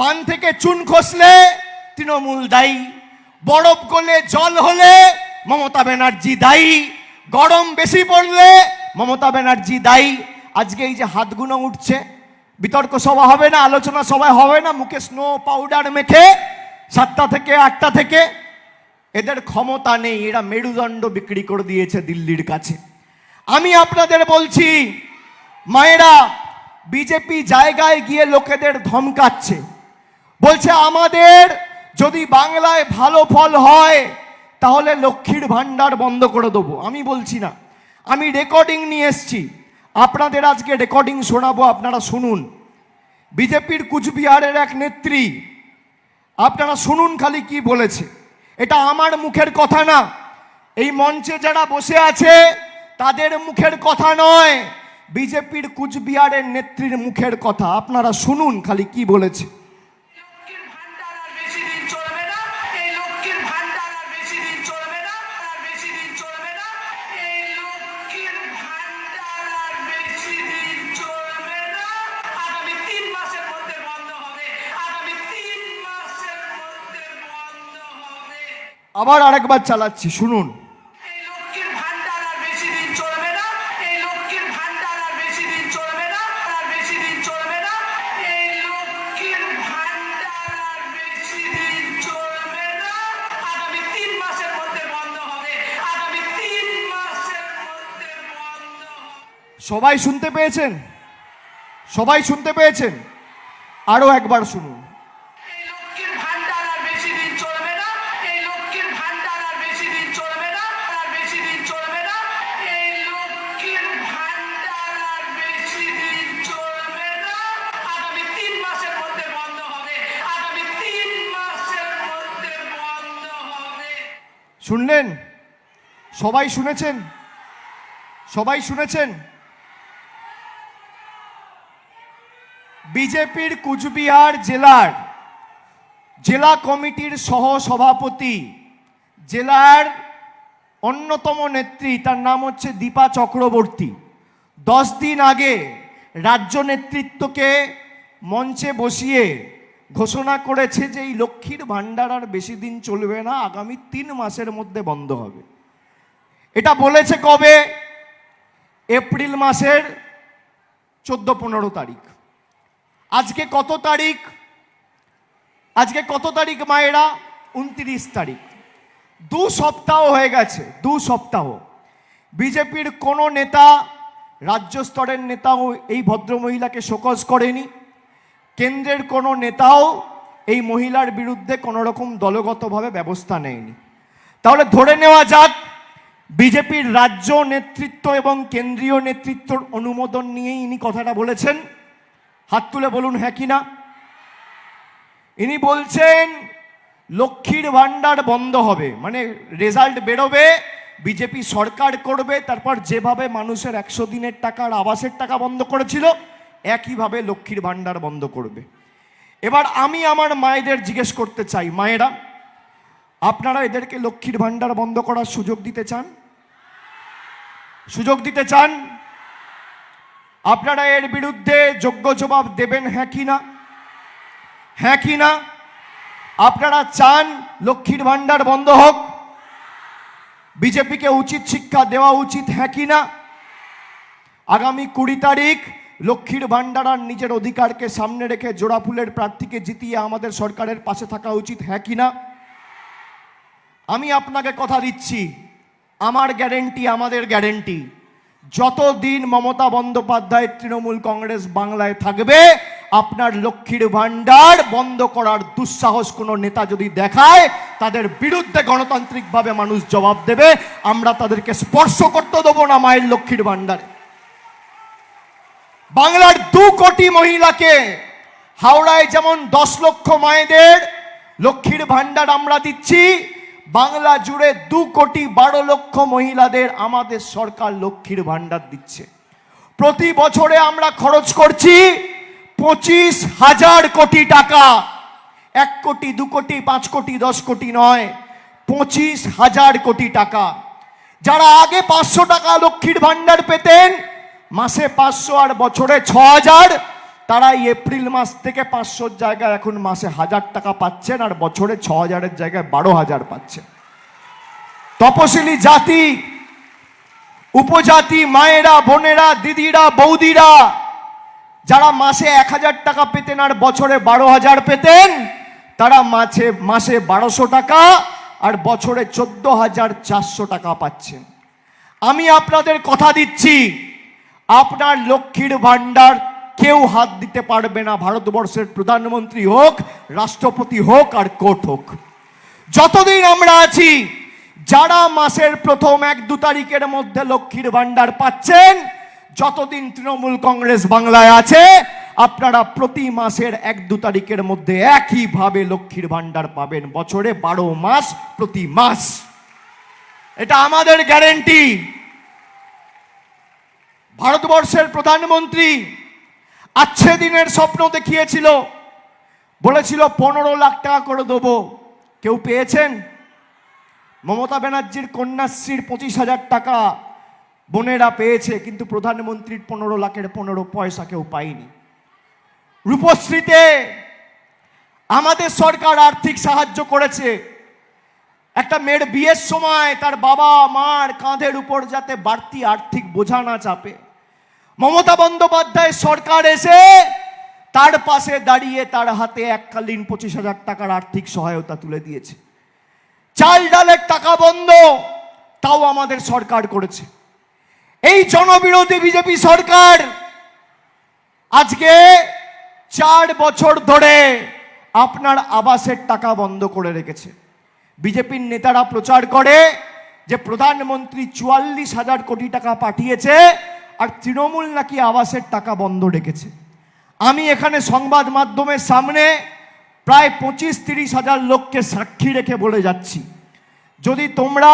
পান থেকে চুন খসলে তৃণমূল দায়ী। বরফ গলে জল হলে মমতা ব্যানার্জি দায়ী। গরম বেশি পড়লে মমতা ব্যানার্জি দায়ী। আজকে এই যে হাতগুলো উঠছে, বিতর্ক সভা হবে না, আলোচনা সভা হবে না, মুখে স্নো পাউডার মেখে সাতটা থেকে আটটা থেকে এদের ক্ষমতা নেই, এরা মেরুদণ্ড বিক্রি করে দিয়েছে দিল্লির কাছে। আমি আপনাদের বলছি, মায়েরা, বিজেপি জায়গায় গিয়ে লোকেদের ধমকাচ্ছে। বলছে, আমাদের যদি বাংলায় ভালো ফল হয়, তাহলে লক্ষ্মীর ভাণ্ডার বন্ধ করে দেবো। আমি বলছি না। আমি রেকর্ডিং নিয়ে এসছি। আপনাদের আজকে রেকর্ডিং শোনাবো, আপনারা শুনুন। বিজেপির কুচবিহারের এক নেত্রী, আপনারা শুনুন খালি কি বলেছে। এটা আমার মুখের কথা না। এই মঞ্চে যারা বসে আছে, তাদের মুখের কথা নয়। বিজেপির কুচবিহারের নেত্রীর মুখের কথা। আপনারা শুনুন খালি কি বলেছে। মাসের আরেকবার চালাচ্ছি শুনুন। সবাই শুনতে পেয়েছেন? সবাই শুনতে পেয়েছেন? আরও একবার শুনুন। শুনলেন? সবাই শুনেছেন? সবাই শুনেছেন? বিজেপির কুচবিহার জেলার জেলা কমিটির সহ সভাপতি জেলার অন্যতম নেত্রী, তার নাম হচ্ছে দীপা চক্রবর্তী। দশ দিন আগে রাজ্য নেতৃত্বকে মঞ্চে বসিয়ে ঘোষণা করেছে যে এই লক্ষ্মীর ভাণ্ডার আর বেশি দিন চলবে না, আগামী তিন মাসের মধ্যে বন্ধ হবে। এটা বলেছে কবে? এপ্রিল মাসের চোদ্দ পনেরো তারিখ। আজকে কত তারিখ? আজকে কত তারিখ মায়েরা? উনত্রিশ তারিখ। দু সপ্তাহ হয়ে গেছে, দু সপ্তাহ। বিজেপির কোনো নেতা, রাজ্য স্তরের নেতাও এই ভদ্রমহিলাকে শোকজ করেনি। কেন্দ্রের কোনো নেতাও এই মহিলার বিরুদ্ধে কোনো রকম দলগতভাবে ব্যবস্থা নেয়নি। তাহলে ধরে নেওয়া যাক, বিজেপির রাজ্য নেতৃত্ব এবং কেন্দ্রীয় নেতৃত্বর অনুমোদন নিয়েই ইনি কথাটা বলেছেন। হাত তুলে বলুন হ্যাঁ কি না? ইনি বলছেন, লক্ষ্মীর ভাণ্ডার বন্ধ হবে মানে রেজাল্ট বেরোবে, বিজেপি সরকার করবে, তারপর যেভাবে মানুষের একশো দিনের টাকার আবাসের টাকা বন্ধ করেছিল একইভাবে লক্ষ্মীর ভাণ্ডার বন্ধ করবে। এবার আমি আমার মায়েদের জিজ্ঞেস করতে চাই, মায়েরা, আপনারা এদেরকে লক্ষ্মীর ভাণ্ডার বন্ধ করার সুযোগ দিতে চান? সুযোগ দিতে চান? আপনারা এর বিরুদ্ধে যোগ্য জবাব দেবেন হ্যাঁ কি না? হ্যাঁ কি না? আপনারা চান লক্ষ্মীর ভাণ্ডার বন্ধ হোক? বিজেপিকে উচিত শিক্ষা দেওয়া উচিত হ্যাঁ কি না? আগামী কুড়ি তারিখ লক্ষ্মীর ভাণ্ডার আর নিজের অধিকারকে সামনে রেখে জোড়া ফুলের প্রার্থীকে জিতিয়ে আমাদের সরকারের পাশে থাকা উচিত হ্যাঁ কি না? আমি আপনাকে কথা দিচ্ছি, আমার গ্যারেন্টি, আমাদের গ্যারেন্টি। যতদিন মমতা বন্দ্যোপাধ্যায় তৃণমূল কংগ্রেস বাংলায় থাকবে, আপনার লক্ষ্মীর ভাণ্ডার বন্ধ করার দুঃসাহস কোনো নেতা যদি দেখায়, তাদের বিরুদ্ধে গণতান্ত্রিকভাবে মানুষ জবাব দেবে, আমরা তাদেরকে স্পর্শ করতে দেবো না মায়ের লক্ষ্মীর ভাণ্ডারে। বাংলার দু কোটি মহিলাকে হাওড়ায় যেমন দশ লক্ষ মায়েদের, লক্ষ্মীর ভাণ্ডার আমরা দিচ্ছি, বাংলা জুড়ে দু কোটি বারো লক্ষ মহিলাদের আমাদের সরকার লক্ষ্মীর ভাণ্ডার দিচ্ছে। প্রতি বছরে আমরা খরচ করছি পঁচিশ হাজার কোটি টাকা। এক কোটি, দু কোটি, পাঁচ কোটি, দশ কোটি নয়, পঁচিশ হাজার কোটি টাকা। যারা আগে পাঁচশো টাকা লক্ষ্মীর ভাণ্ডার পেতেন মাসে পাঁচশো আর বছরে ছ হাজার তারা এপ্রিল মাস থেকে পাঁচশোর জায়গায় এখন মাসে হাজার টাকা পাচ্ছেন আর বছরে ছ হাজারের জায়গায় বারো হাজার পাচ্ছেন। তপশিলি জাতি, উপজাতি, মায়েরা, বোনেরা, দিদিরা, বৌদিরা, যারা মাসে এক হাজার টাকা পেতেন আর বছরে বারো হাজার পেতেন, তারা মাসে মাসে বারোশো টাকা আর বছরে চোদ্দ হাজার চারশো টাকা পাচ্ছেন। আমি আপনাদের কথা দিচ্ছি আপনার লক্ষ্মীর ভাণ্ডার কেউ হাত দিতে পারবে না। ভারতবর্ষের প্রধানমন্ত্রী হোক, রাষ্ট্রপতি হোক আর কোর্ট হোক। যতদিন আমরা আছি, যারা মাসের প্রথম এক দু তারিখের মধ্যে লক্ষ্মীর ভাণ্ডার পাচ্ছেন, যতদিন তৃণমূল কংগ্রেস বাংলায় আছে, আপনারা প্রতি মাসের এক দু তারিখের মধ্যে একইভাবে লক্ষ্মীর ভাণ্ডার পাবেন। বছরে বারো মাস প্রতি মাস। এটা আমাদের গ্যারেন্টি। ভারতবর্ষের প্রধানমন্ত্রী আচ্ছে দিনের স্বপ্ন দেখিয়েছিল, বলেছিল, পনেরো লাখ টাকা করে দেবো। কেউ পেয়েছেন? মমতা ব্যানার্জির কন্যাশ্রীর পঁচিশ হাজার টাকা বোনেরা পেয়েছে, কিন্তু প্রধানমন্ত্রীর পনেরো লাখের পনেরো পয়সা কেউ পায়নি। রূপশ্রীতে আমাদের সরকার আর্থিক সাহায্য করেছে। একটা মেয়ের বিয়ের সময় তার বাবা মার কাঁধের উপর যাতে বাড়তি আর্থিক বোঝা না চাপে। মমতা বন্দ্যোপাধ্যায় সরকার এসে তার পাশে দাঁড়িয়ে তার হাতে এককালীন পঁচিশ হাজার টাকার আর্থিক সহায়তা তুলে দিয়েছে। চাল ডালের টাকা বন্ধ, তাও আমাদের সরকার করেছে। এই জনবিরোধী বিজেপি সরকার আজকে চার বছর ধরে আপনার আবাসের টাকা বন্ধ করে রেখেছে। বিজেপির নেতারা প্রচার করে যে প্রধানমন্ত্রী চুয়াল্লিশ হাজার কোটি টাকা পাঠিয়েছে আর তৃণমূল নাকি আবাসের টাকা বন্ধ রেখেছে আমি এখানে সংবাদ মাধ্যমের সামনে প্রায় পঁচিশ তিরিশ হাজার লোককে সাক্ষী রেখে বলে যাচ্ছি। যদি তোমরা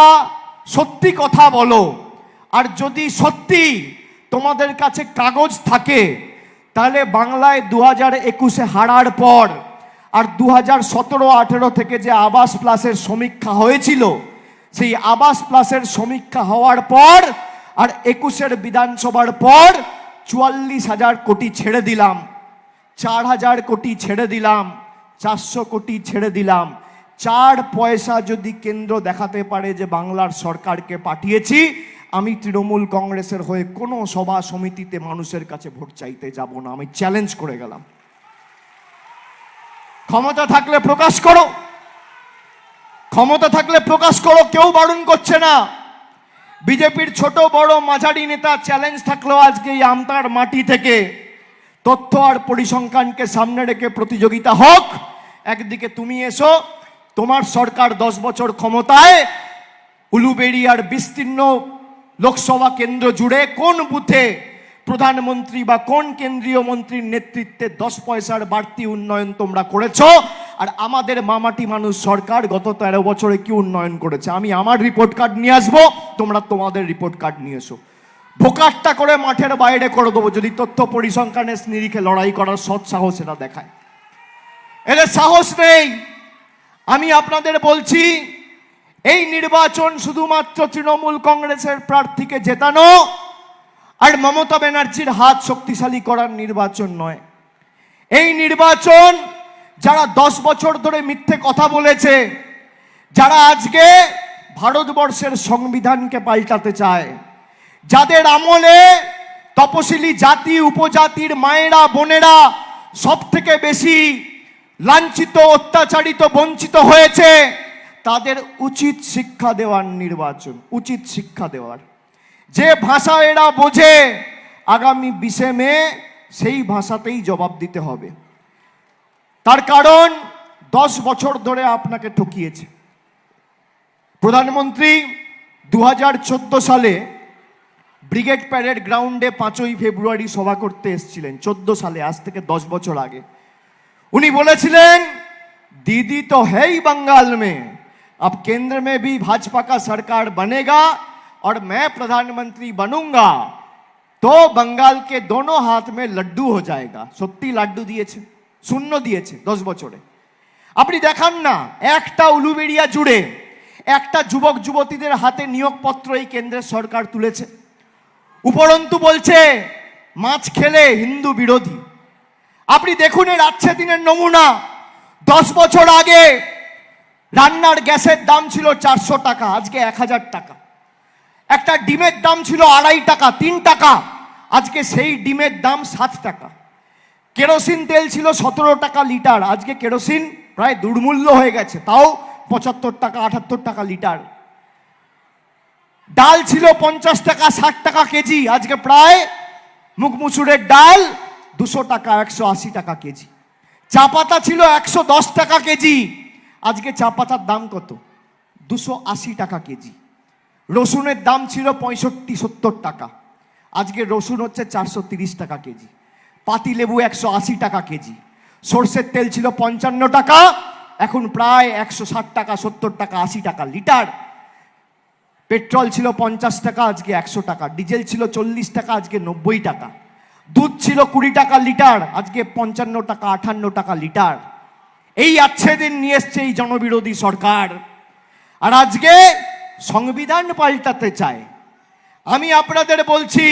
সত্যি কথা বলো, আর যদি সত্যি তোমাদের কাছে কাগজ থাকে, তাহলে বাংলায় দু হাজার একুশে হারার পর আর দু হাজার সতেরো আঠেরো থেকে যে আবাস প্লাসের সমীক্ষা হয়েছিল, সেই আবাস প্লাসের সমীক্ষা হওয়ার পর আর একুশের বিধানসভার পর চুয়াল্লিশ হাজার কোটি ছেড়ে দিলাম। চার হাজার কোটি ছেড়ে দিলাম। চারশো কোটি ছেড়ে দিলাম। চার পয়সা যদি কেন্দ্র দেখাতে পারে যে বাংলার সরকারকে পাঠিয়েছি, আমি তৃণমূল কংগ্রেসের হয়ে কোনো সভা সমিতিতে মানুষের কাছে ভোট চাইতে যাব না। আমি চ্যালেঞ্জ করে গেলাম। ক্ষমতা থাকলে প্রকাশ করো। ক্ষমতা থাকলে প্রকাশ করো, কেউ বারণ করছে না। বিজেপির ছোট বড় মাঝারি নেতা চ্যালেঞ্জ থাকলেও আজকে এই আমতার মাটি থেকে। তথ্য আর পরিসংখ্যানকে সামনে রেখে প্রতিযোগিতা হোক, একদিকে তুমি এসো, তোমার সরকার দশ বছর ক্ষমতায় উলুবেড়িয়ার বিস্তীর্ণ লোকসভা কেন্দ্র জুড়ে কোন বুথে প্রধানমন্ত্রী বা কোন কেন্দ্রীয় মন্ত্রীর নেতৃত্বে দশ পয়সার বাড়তি উন্নয়ন তোমরা করেছ? আর আমাদের মামাটি মানুষ সরকার গত তেরো বছরে কি উন্নয়ন করেছে? আমি আমার রিপোর্ট কার্ড নিয়ে আসব, তোমরা তোমাদের রিপোর্ট কার্ড নিয়ে এসো। ভোকাটটা করে মাঠের বাইরে করে দেবো, যদি তথ্য পরিসংখ্যানের নিরিখে লড়াই করার সৎ সাহস এরা দেখায়। এদের সাহস নেই। আমি আপনাদের বলছি, এই নির্বাচন শুধুমাত্র তৃণমূল কংগ্রেসের প্রার্থীকে জেতানো আর মমতা ব্যানার্জির হাত শক্তিশালী করার নির্বাচন নয়। এই নির্বাচন যারা দশ বছর ধরে মিথ্যে কথা বলেছে, যারা আজকে ভারতবর্ষের সংবিধানকে পাল্টাতে চায়, যাদের আমলে তপশিলি জাতি, উপজাতির মায়েরা, বোনেরা সব থেকে বেশি লাঞ্ছিত, অত্যাচারিত, বঞ্চিত হয়েছে, তাদের উচিত শিক্ষা দেওয়ার নির্বাচন, উচিত শিক্ষা দেওয়ার। যে ভাষা এরা বোঝে, আগামী বিশে মে সেই ভাষাতেই জবাব দিতে হবে। তার কারণ দশ বছর ধরে আপনাকে ঠকিয়েছে প্রধানমন্ত্রী দু সালে ব্রিগেড প্যারেড গ্রাউন্ডে পাঁচই ফেব্রুয়ারি সভা করতে এসেছিলেন চোদ্দ সালে আজ থেকে দশ বছর আগে উনি বলেছিলেন दीदी तो है ही बंगाल में अब केंद्र में भी भाजपा का सरकार बनेगा और मैं प्रधानमंत्री बनूंगा तो बंगाल के दोनों हाथ में लड्डू हो जाएगा সত্যি লাড্ডু দিয়েছে শূন্য দিয়েছে দশ বছরে। আপনি দেখান না, একটা উলুবেড়িয়া জুড়ে একটা যুবক যুবতীদের হাতে নিয়োগপত্র এই কেন্দ্রের সরকার তুলেছে। উপরন্তু বলছে, মাছ খেলে হিন্দু বিরোধী। আপনি দেখুন এর আচ্ছে দিনের নমুনা। দশ বছর আগে রান্নার গ্যাসের দাম ছিল চারশো টাকা, আজকে এক হাজার টাকা। একটা ডিমের দাম ছিল আড়াই টাকা, তিন টাকা, আজকে সেই ডিমের দাম সাত টাকা। কেরোসিন তেল ছিল সতেরো টাকা লিটার। আজকে কেরোসিন প্রায় দুর্মূল্য হয়ে গেছে, তাও পঁচাত্তর টাকা, আটাত্তর টাকা লিটার। ডাল ছিল পঞ্চাশ টাকা, ষাট টাকা কেজি, আজকে প্রায় মুখ মুসুরের ডাল দুশো টাকা, একশো আশি টাকা কেজি। চা পাতা ছিল একশো দশ টাকা কেজি, আজকে চা পাতার দাম কত? দুশো আশি টাকা কেজি। রসুনের দাম ছিল পঁয়ষট্টি, সত্তর টাকা। আজকে রসুন হচ্ছে চারশো তিরিশ টাকা কেজি। পাতি লেবু একশো আশি টাকা কেজি। সর্ষের তেল ছিল পঞ্চান্ন টাকা, এখন প্রায় একশো ষাট টাকা, সত্তর টাকা, আশি টাকা লিটার। পেট্রোল ছিল পঞ্চাশ টাকা, আজকে একশো টাকা। ডিজেল ছিল চল্লিশ টাকা, আজকে নব্বই টাকা। দুধ ছিল কুড়ি টাকা লিটার, আজকে পঞ্চান্ন টাকা আটান্ন টাকা লিটার। এই আচ্ছে দিন নিয়ে এসছে এই জনবিরোধী সরকার। আর আজকে সংবিধান পাল্টাতে চায়। আমি আপনাদের বলছি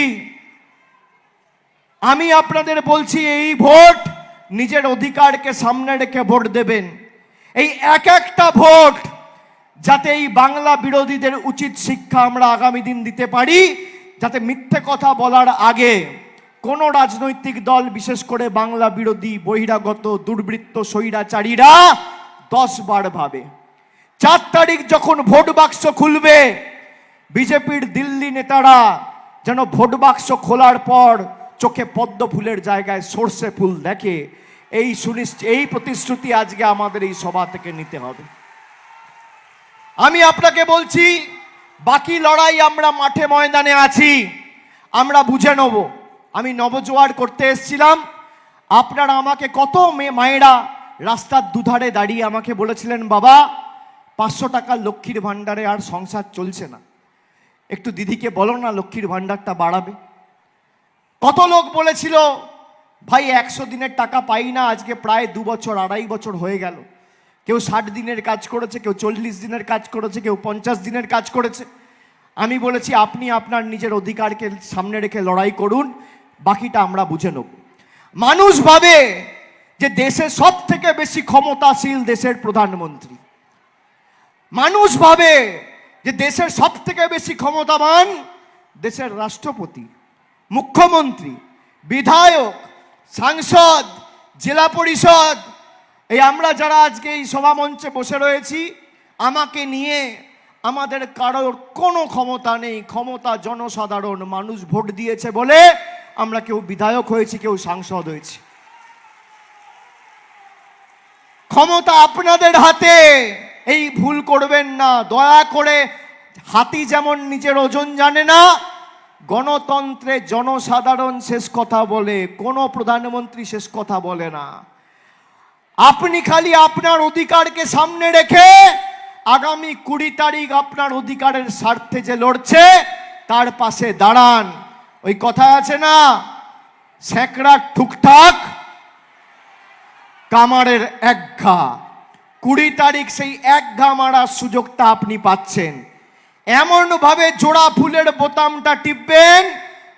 আমি আপনাদের বলছি, এই ভোট নিজের অধিকারকে সামনে রেখে ভোট দেবেন। এই এক একটা ভোট যাতে এই বাংলা বিরোধীদের উচিত শিক্ষা আমরা আগামী দিন দিতে পারি, যাতে মিথ্যে কথা বলার আগে কোন রাজনৈতিক দল, বিশেষ করে বাংলা বিরোধী, বহিরাগত, দুর্বৃত্ত, স্বৈরাচারীরা দশ বার ভাবে। চার তারিখ যখন ভোট বাক্স খুলবে, বিজেপির দিল্লি নেতারা যেন ভোট বাক্স খোলার পর চোখে পদ্ম ফুলের জায়গায় সর্ষে ফুল দেখে এই সুনিশ্চিত এই প্রতিশ্রুতি আজকে আমাদের এই সভা থেকে নিতে হবে। আমি আপনাকে বলছি, বাকি লড়াই আমরা মাঠে ময়দানে আছি, আমরা বুঝে নেব। আমি নবজোয়ার করতে এসেছিলাম, আপনারা আমাকে কত মেয়ে মায়েরা রাস্তার দুধারে দাঁড়িয়ে আমাকে বলেছিলেন, বাবা, পাঁচশো টাকা লক্ষ্মীর ভাণ্ডারে আর সংসার চলছে না। একটু দিদিকে বলো না, লক্ষ্মীর ভাণ্ডারটা বাড়াবে। কত লোক বলেছিল, ভাই, একশো দিনের টাকা পাই না, আজকে প্রায় দু বছর, আড়াই বছর হয়ে গেল। কেউ ষাট দিনের কাজ করেছে, কেউ চল্লিশ দিনের কাজ করেছে, কেউ পঞ্চাশ দিনের কাজ করেছে। আমি বলেছি, আপনি আপনার নিজের অধিকারকে সামনে রেখে লড়াই করুন, বাকিটা আমরা বুঝে নেব। মানুষ ভাবে যে দেশে সব থেকে বেশি ক্ষমতাশীল দেশের প্রধানমন্ত্রী। মানুষ ভাবে যে দেশের সব থেকে বেশি ক্ষমতাবান দেশের রাষ্ট্রপতি। মুখ্যমন্ত্রী, বিধায়ক, সাংসদ, জেলা পরিষদ, এই আমরা যারা আজকে এই সভা মঞ্চে বসে রয়েছি, আমাকে নিয়ে আমাদের কারোর কোনো ক্ষমতা নেই, ক্ষমতা জনসাধারণ মানুষ ভোট দিয়েছে বলে আমরা কেউ বিধায়ক হয়েছি, কেউ সাংসদ হয়েছি। ক্ষমতা আপনাদের হাতে, এই ভুল করবেন না, দয়া করে হাতি যেমন নিজের ওজন জানে না গণতন্ত্রে জনসাধারণ শেষ কথা বলে, কোনো প্রধানমন্ত্রী শেষ কথা বলে না। আপনি খালি আপনার অধিকারকে সামনে রেখে আগামী কুড়ি তারিখ আপনার অধিকারের স্বার্থে যে লড়ছে, তার পাশে দাঁড়ান। ওই কথা আছে না, স্যাঁকড়া ঠুকঠাক, কামারের এক ঘা। কুড়ি তারিখ সেই এক ঘা মারার সুযোগটা আপনি পাচ্ছেন। এমন ভাবে জোড়া ফুলের বোতামটা টিপবেন,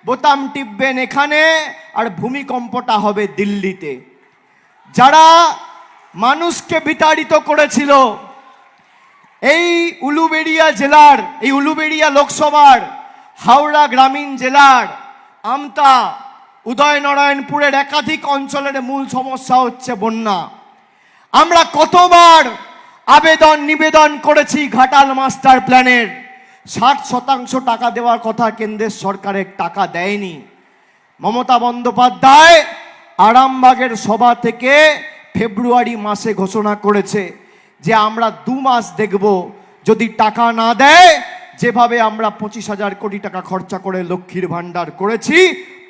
বোতাম টিপবেন এখানে, আর ভূমিকম্পটা হবে দিল্লিতে। যারা মানুষকে বিতাড়িত করেছিল, এই উলুবেড়িয়া জেলার, এই উলুবেড়িয়া লোকসভার, হাওড়া গ্রামীণ জেলার, আমতা, উদয়নারায়ণপুরের একাধিক অঞ্চলের মূল সমস্যা হচ্ছে বন্যা। আমরা কতবার আবেদন নিবেদন করেছি ঘাটাল মাস্টার প্ল্যানের? ষাট শতাংশ টাকা দেওয়ার কথা কেন্দ্রের সরকারের টাকা দেয়নি। মমতা বন্দ্যোপাধ্যায় আরামবাগের সভা থেকে ফেব্রুয়ারি মাসে ঘোষণা করেছে যে আমরা দু মাস দেখব। যদি টাকা না দেয়, যেভাবে আমরা পঁচিশ হাজার কোটি টাকা খরচা করে লক্ষ্মীর ভাণ্ডার করেছি,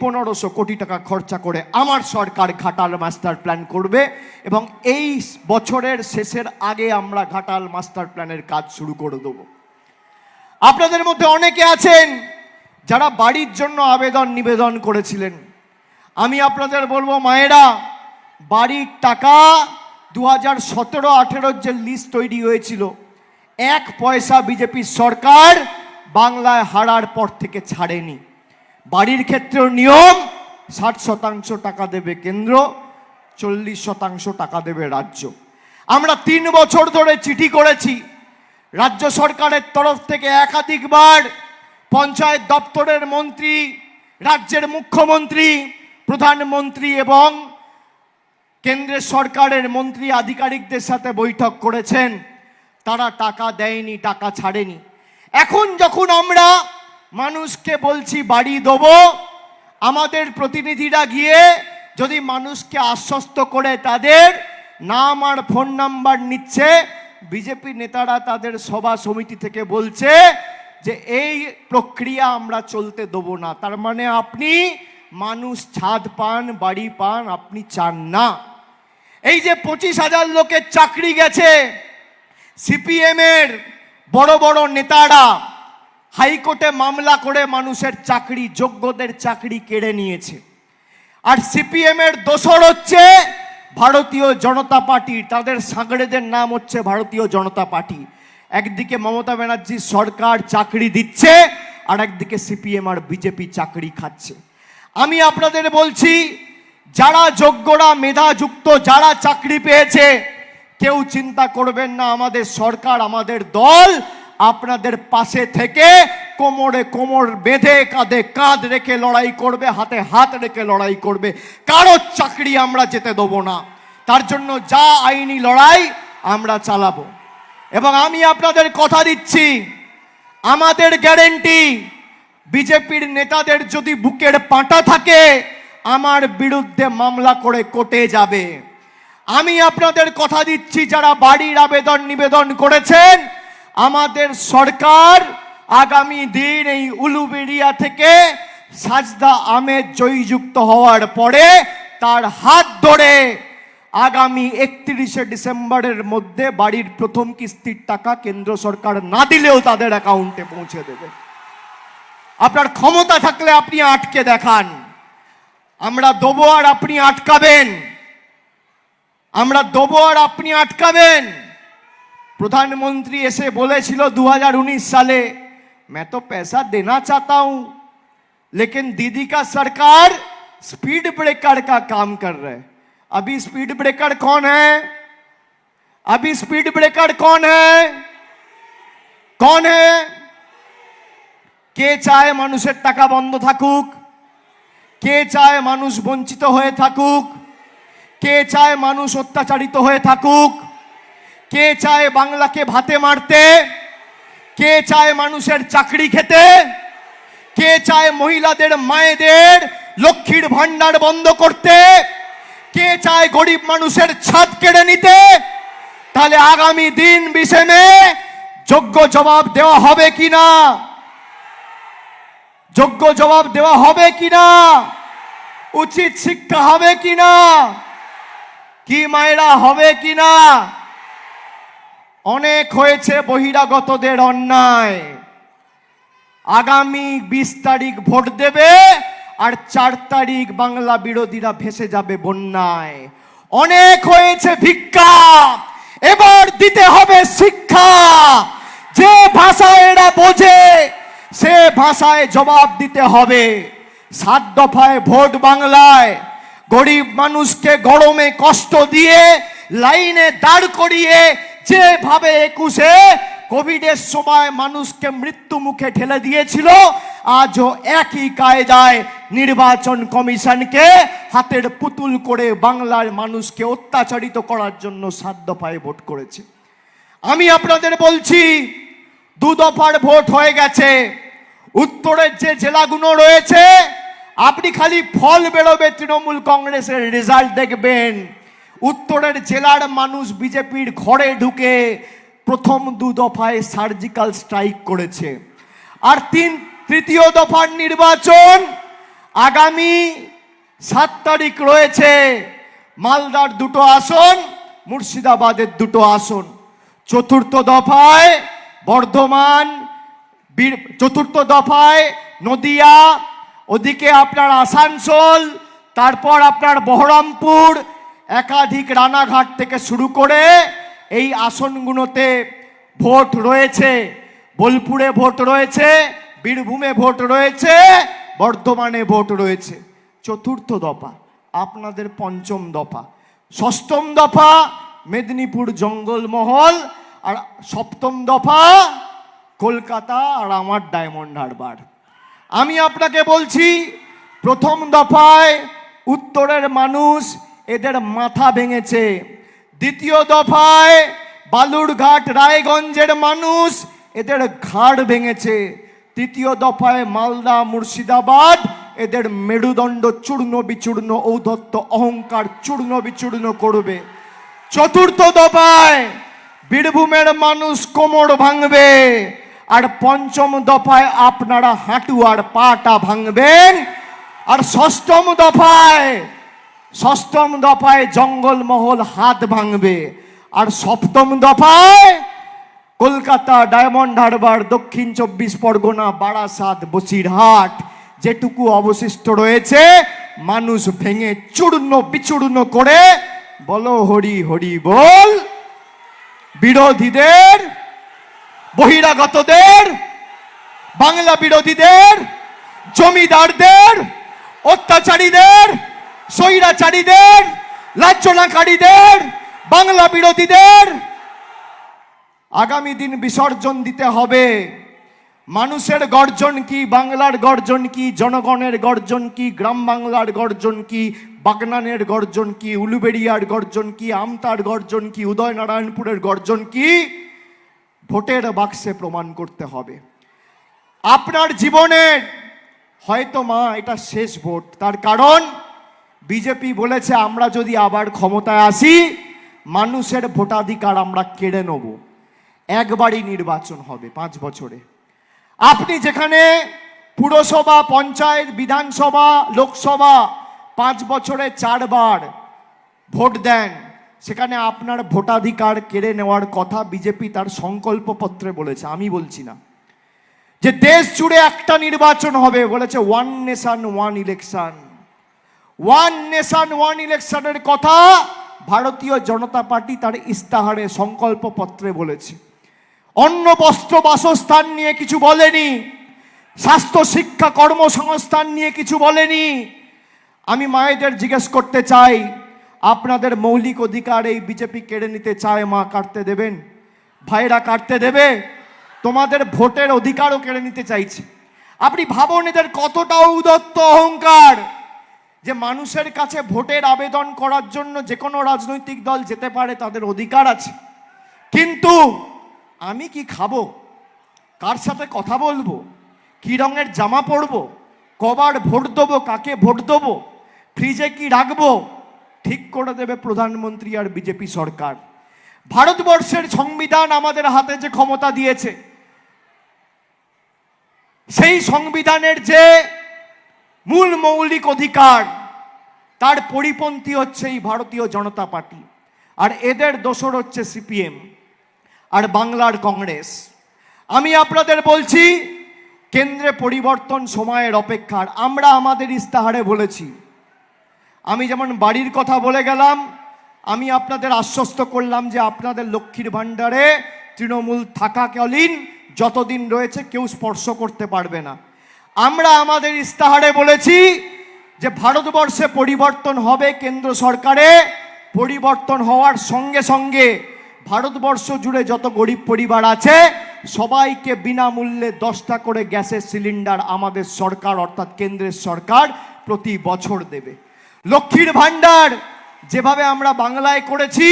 পনেরোশো কোটি টাকা খরচা করে আমার সরকার ঘাটাল মাস্টার প্ল্যান করবে এবং এই বছরের শেষের আগে আমরা ঘাটাল মাস্টার প্ল্যানের কাজ শুরু করে দেবো। আপনাদের মধ্যে অনেকে আছেন যারা বাড়ির জন্য আবেদন নিবেদন করেছিলেন। আমি আপনাদের বলব, মায়েরা, বাড়ির টাকা দু হাজার সতেরো আঠেরোর যে লিস্ট তৈরি হয়েছিল, এক পয়সা বিজেপির সরকার বাংলায় হারার পর থেকে ছাড়েনি। বাড়ির ক্ষেত্রেও নিয়ম, ষাট শতাংশ টাকা দেবে কেন্দ্র, চল্লিশ শতাংশ টাকা দেবে রাজ্য। আমরা তিন বছর ধরে চিঠি করেছি রাজ্য সরকারের তরফ থেকে একাধিকবার পঞ্চায়েত দপ্তরের মন্ত্রী, রাজ্যের মুখ্যমন্ত্রী, প্রধানমন্ত্রী এবং কেন্দ্রের সরকারের মন্ত্রী আধিকারিকদের সাথে বৈঠক করেছেন। তারা টাকা দেয়নি, টাকা ছাড়েনি। এখন যখন আমরা মানুষকে বলছি, বাড়ি দেবো, আমাদের প্রতিনিধিরা গিয়ে যদি মানুষকে আশ্বস্ত করে তাদের নাম আর ফোন নাম্বার নিচ্ছে বিজেপি নেতারা তাদের সভা সমিতি থেকে বলছে যে এই প্রক্রিয়া আমরা চলতে দেবো না। তার মানে আপনি মানুষ ছাদ পান, বাড়ি পান, আপনি চান না। এই যে পঁচিশ হাজার লোকের চাকরি গেছে, সিপিএম এর বড় বড় নেতারা হাইকোর্টে মামলা করে মানুষের চাকরি, যোগ্যদের চাকরি কেড়ে নিয়েছে। আর সিপিএম এর দোসর হচ্ছে ভারতীয় জনতা পার্টি, তাদের সাগরেদের নাম হচ্ছে ভারতীয় জনতা পার্টি। একদিকে মমতা ব্যানার্জির সরকার চাকরি দিচ্ছে, আর একদিকে সিপিএম আর বিজেপি চাকরি খাচ্ছে। আমি আপনাদের বলছি, যারা যোগ্যরা মেধাযুক্ত, যারা চাকরি পেয়েছে, কেউ চিন্তা করবেন না, আমাদের সরকার, আমাদের দল আপনাদের পাশে থেকে কোমরে কোমর বেঁধে, কাঁধে কাঁধ রেখে লড়াই করবে, হাতে হাত রেখে লড়াই করবে। কারও চাকরি আমরা যেতে দেবো না। তার জন্য যা আইনি লড়াই আমরা চালাবো। এবং আমি আপনাদের কথা দিচ্ছি, আমাদের গ্যারেন্টি, বিজেপির নেতাদের যদি বুকের পাঁটা থাকে, আমার বিরুদ্ধে মামলা করে কোর্টে যাবে। আমি আপনাদের কথা দিচ্ছি, যারা বাড়ির আবেদন নিবেদন করেছেন আমাদের সরকার আগামী দিন এই উলুবেড়িয়া থেকে সাজদা আমের জয়যুক্ত হওয়ার পরে তার হাত ধরে আগামী একত্রিশে ডিসেম্বরের মধ্যে বাড়ির প্রথম কিস্তির টাকা কেন্দ্র সরকার না দিলেও তাদের অ্যাকাউন্টে পৌঁছে দেবে। আপনার ক্ষমতা থাকলে আপনি আটকে দেখান। আমরা দেবো আর আপনি আটকাবেন। আমরা দেবো আর আপনি আটকাবেন। प्रधानमंत्री ऐसे बोले हज़ार 2019 साले, मैं तो पैसा देना चाहता हूँ, लेकिन दीदी का सरकार स्पीड ब्रेकर का काम कर रहे अभी स्पीड ब्रेकर कौन है? अभी स्पीड ब्रेकर कौन है? कौन है? के चाहे मानुषे টাকা बंद थकुक, के चाहे मानुष वंचित हो থাকুক কে চায় মানুষ অত্যাচারিত तो কে চায় বাংলাকে ভাতে মারতে? কে চায় মানুষের চাকরি খেতে? কে চায় মহিলাদের, মায়েদের লক্ষ্মীর ভান্ডার বন্ধ করতে? কে চায় গরিব মানুষের ছাদ কেড়ে নিতে? তাহলে আগামী দিন বিশেনে যোগ্য জবাব দেওয়া হবে কি না যোগ্য জবাব দেওয়া হবে কি না উচিত শিক্ষা হবে কি না কি মায়েরা হবে কিনা? অনেক হয়েছে বহিরাগতদের অন্যায়। আগামী বিশ তারিখ ভোট দেবে আর চার তারিখ বাংলা বিরোধীরা ভেসে যাবে বন্যায়। অনেক হয়েছে ভিক্ষা, এবার দিতে হবে শিক্ষা। যে ভাষা এরা বোঝে, সে ভাষায় জবাব দিতে হবে। সাত দফায় ভোট বাংলায়, গরিব মানুষকে গরমে কষ্ট দিয়ে লাইনে দাঁড় করিয়ে যেভাবে একুশে কোভিডের সময় মানুষকে মৃত্যু মুখে ঠেলে দিয়েছিল, আজও একই কায়দায় নির্বাচন কমিশনকে হাতের পুতুল করে বাংলার মানুষকে অত্যাচারিত করার জন্য সাত দফায় ভোট করেছে। আমি আপনাদের বলছি, দু দফার ভোট হয়ে গেছে। উত্তরের যে জেলাগুলো রয়েছে, আপনি খালি ফল বেরোবে তৃণমূল কংগ্রেসের রেজাল্ট দেখবেন। উত্তরের জেলার মানুষ বিজেপির ঘরে ঢুকে প্রথম দু দফায় সার্জিক্যাল স্ট্রাইক করেছে। আর তিন, তৃতীয় দফার নির্বাচন আগামী সাত তারিখ রয়েছে। মালদার দুটো আসন, মুর্শিদাবাদের দুটো আসন। চতুর্থ দফায় বর্ধমান, বীর, চতুর্থ দফায় নদিয়া, ওদিকে আপনার আসানসোল, তারপর আপনার বহরমপুর একাধিক রানাঘাট থেকে শুরু করে এই আসনগুলোতে ভোট রয়েছে। বোলপুরে ভোট রয়েছে, বীরভূমে ভোট রয়েছে, বর্ধমানে ভোট রয়েছে। চতুর্থ দফা, আপনাদের পঞ্চম দফা। ষষ্ঠম দফা, মেদিনীপুর জঙ্গলমহল আর সপ্তম দফা, কলকাতা আর আমার ডায়মন্ড হারবার। আমি আপনাকে বলছি, প্রথম দফায় উত্তরের মানুষ এদের মাথা ভেঙেছে। দ্বিতীয় দফায় বালুরঘাট, রায়গঞ্জের মানুষ এদের ঘাড় ভেঙেছে। তৃতীয় দফায় মালদা, মুর্শিদাবাদ এদের মেরুদণ্ড চূর্ণ বিচূর্ণ ঔদত্ত অহংকার চূর্ণ বিচূর্ণ করবে। চতুর্থ দফায় বীরভূমের মানুষ কোমর ভাঙবে। আর পঞ্চম দফায় আপনারা হাঁটু আর পাটা ভাঙবেন। আর ষষ্ঠম দফায় ষষ্ঠম দফায় জঙ্গলমহল হাত ভাঙবে। আর সপ্তম দফায় কলকাতা ডায়মন্ড হারবার দক্ষিণ চব্বিশ পরগনা বারাসাত বসিরহাট, যেটুকু অবশিষ্ট রয়েছে, মানুষ ভেঙে চূর্ণ বিচূর্ণ করে, বলো হরি হরি বল। বিরোধীদের, বহিরাগতদের, বাংলা বিরোধীদের, জমিদারদের, অত্যাচারীদের স্বৈরাচারীদের, লাঞ্ছনাকারীদের, বাংলা বিরোধীদের আগামী দিন বিসর্জন দিতে হবে। মানুষের গর্জন কি, বাংলার গর্জন কি, জনগণের গর্জন কি, গ্রাম বাংলার গর্জন কি, বাগনানের গর্জন কি, উলুবেড়িয়ার গর্জন কি, আমতার গর্জন কি, উদয়নারায়ণপুরের গর্জন কি, ভোটের বাক্সে প্রমাণ করতে হবে। আপনার জীবনের হয়তো মা, এটা শেষ ভোট, তার কারণ বিজেপি বলেছে, আমরা যদি আবার ক্ষমতায় আসি, মানুষের ভোটাধিকার আমরা কেড়ে নেব। একবারই নির্বাচন হবে পাঁচ বছরে। আপনি যেখানে পুরসভা, পঞ্চায়েত, বিধানসভা, লোকসভা পাঁচ বছরে চারবার ভোট দেন, সেখানে আপনার ভোটাধিকার কেড়ে নেওয়ার কথা বিজেপি তার সংকল্পপত্রে বলেছে। আমি বলছি না। যে দেশ জুড়ে একটা নির্বাচন হবে, বলেছে one nation one election one nation, one ইলেকশনের কথা ভারতীয় জনতা পার্টি তার ইস্তাহারে সংকল্পপত্রে বলেছে। অন্ন বস্ত্র বাসস্থান নিয়ে কিছু বলেনি, স্বাস্থ্য শিক্ষা কর্মসংস্থান নিয়ে কিছু বলেনি। আমি মায়েদের জিজ্ঞেস করতে চাই, আপনাদের মৌলিক অধিকার এই বিজেপি কেড়ে নিতে চায় মা কাটতে দেবেন? ভাইরা কাটতে দেবে? তোমাদের ভোটের অধিকারও কেড়ে নিতে চাইছে। আপনি ভাবুন এদের কতটা উদত্ত অহংকার। যে মানুষের কাছে ভোটের আবেদন করার জন্য যে কোনো রাজনৈতিক দল যেতে পারে, তাদের অধিকার আছে। কিন্তু আমি কি খাব? কার সাথে কথা বলব? কি রঙের জামা পরবো? কবার ভোট দেবো? কাকে ভোট দেবো? ফ্রিজে কি রাখব? ঠিক করে দেবে প্রধানমন্ত্রী আর বিজেপি সরকার। ভারতবর্ষের সংবিধান আমাদের হাতে যে ক্ষমতা দিয়েছে, সেই সংবিধানের যে মূল মৌলিক অধিকার। তার পরিপন্থী হচ্ছে এই ভারতীয় জনতা পার্টি। আর এদের দোসর হচ্ছে সিপিএম আর বাংলার কংগ্রেস। আমি আপনাদের বলছি, কেন্দ্রে পরিবর্তন সময়ের অপেক্ষার। আমরা আমাদের ইস্তাহারে বলেছি। আমি যেমন বাড়ির কথা বলে গেলাম, আমি আপনাদের আশ্বস্ত করলাম যে আপনাদের লক্ষ্মীর ভাণ্ডারে তৃণমূল থাকাকালীন যতদিন রয়েছে কেউ স্পর্শ করতে পারবে না। আমরা আমাদের ইস্তাহারে বলেছি যে ভারতবর্ষে পরিবর্তন হবে কেন্দ্র সরকারে। পরিবর্তন হওয়ার সঙ্গে সঙ্গে ভারতবর্ষ জুড়ে যত গরিব পরিবার আছে, সবাইকে বিনামূল্যে দশটা করে গ্যাসের সিলিন্ডার আমাদের সরকার, অর্থাৎ কেন্দ্রের সরকার প্রতি বছর দেবে। লক্ষ্মীর ভাণ্ডার যেভাবে আমরা বাংলায় করেছি,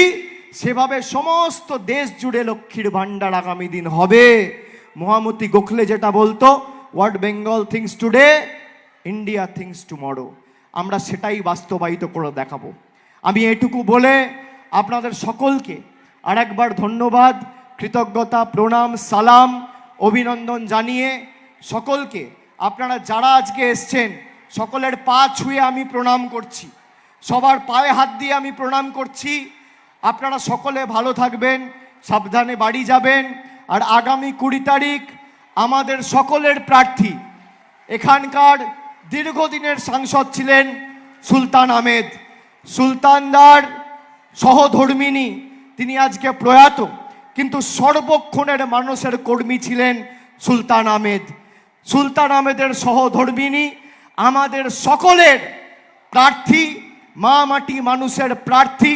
সেভাবে সমস্ত দেশ জুড়ে লক্ষ্মীর ভাণ্ডার আগামী দিন হবে। মহামতি গোখলে যেটা বলতো what Bengal thinks today India thinks tomorrow আমরা সেটাই বাস্তবায়িত করে দেখাবো। আমি এটুকু বলে আপনাদের সকলকে আরেকবার ধন্যবাদ, কৃতজ্ঞতা, প্রণাম, সালাম, অভিনন্দন জানিয়ে সকলকে, আপনারা যারা আজকে এসছেন, সকলের পা ছুঁয়ে আমি প্রণাম করছি। সবার পায়ে হাত দিয়ে আমি প্রণাম করছি। আপনারা সকলে ভালো থাকবেন, সাবধানে বাড়ি যাবেন, আর আগামী কুড়ি তারিখ আমাদের সকলের প্রার্থী। এখানকার দীর্ঘদিনের সাংসদ ছিলেন সুলতান আহমেদ। সুলতানদার সহধর্মিনী, তিনি আজকে প্রয়াত, কিন্তু সর্বক্ষণের মানুষের কর্মী ছিলেন সুলতান আহমেদ। সুলতান আহমেদের সহধর্মিনী, আমাদের সকলের প্রার্থী, মা মাটি মানুষের প্রার্থী,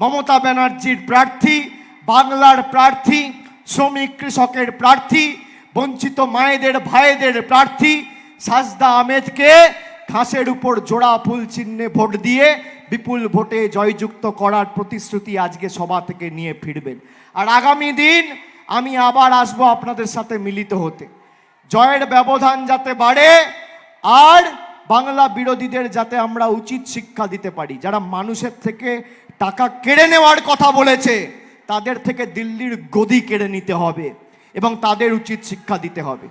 মমতা ব্যানার্জির প্রার্থী, বাংলার প্রার্থী, শ্রমিক কৃষকের প্রার্থী বঞ্চিত মায়েদের, ভাইদের প্রার্থী সাজদা আহমেদকে ঘাসের উপর জোড়া ফুল চিহ্নে ভোট দিয়ে বিপুল ভোটে জয়যুক্ত করার প্রতিশ্রুতি আজকে সভা থেকে নিয়ে ফিরবেন। আর আগামী দিন আমি আবার আসব আপনাদের সাথে মিলিত হতে। জয়ের ব্যবধান যাতে বাড়ে, আর বাংলা বিরোধীদের যাতে আমরা উচিত শিক্ষা দিতে পারি। যারা মানুষের থেকে টাকা কেড়ে নেওয়ার কথা বলেছে, তাদের থেকে দিল্লির গদি কেড়ে নিতে হবে। এবং তাদের উচিত শিক্ষা দিতে হবে।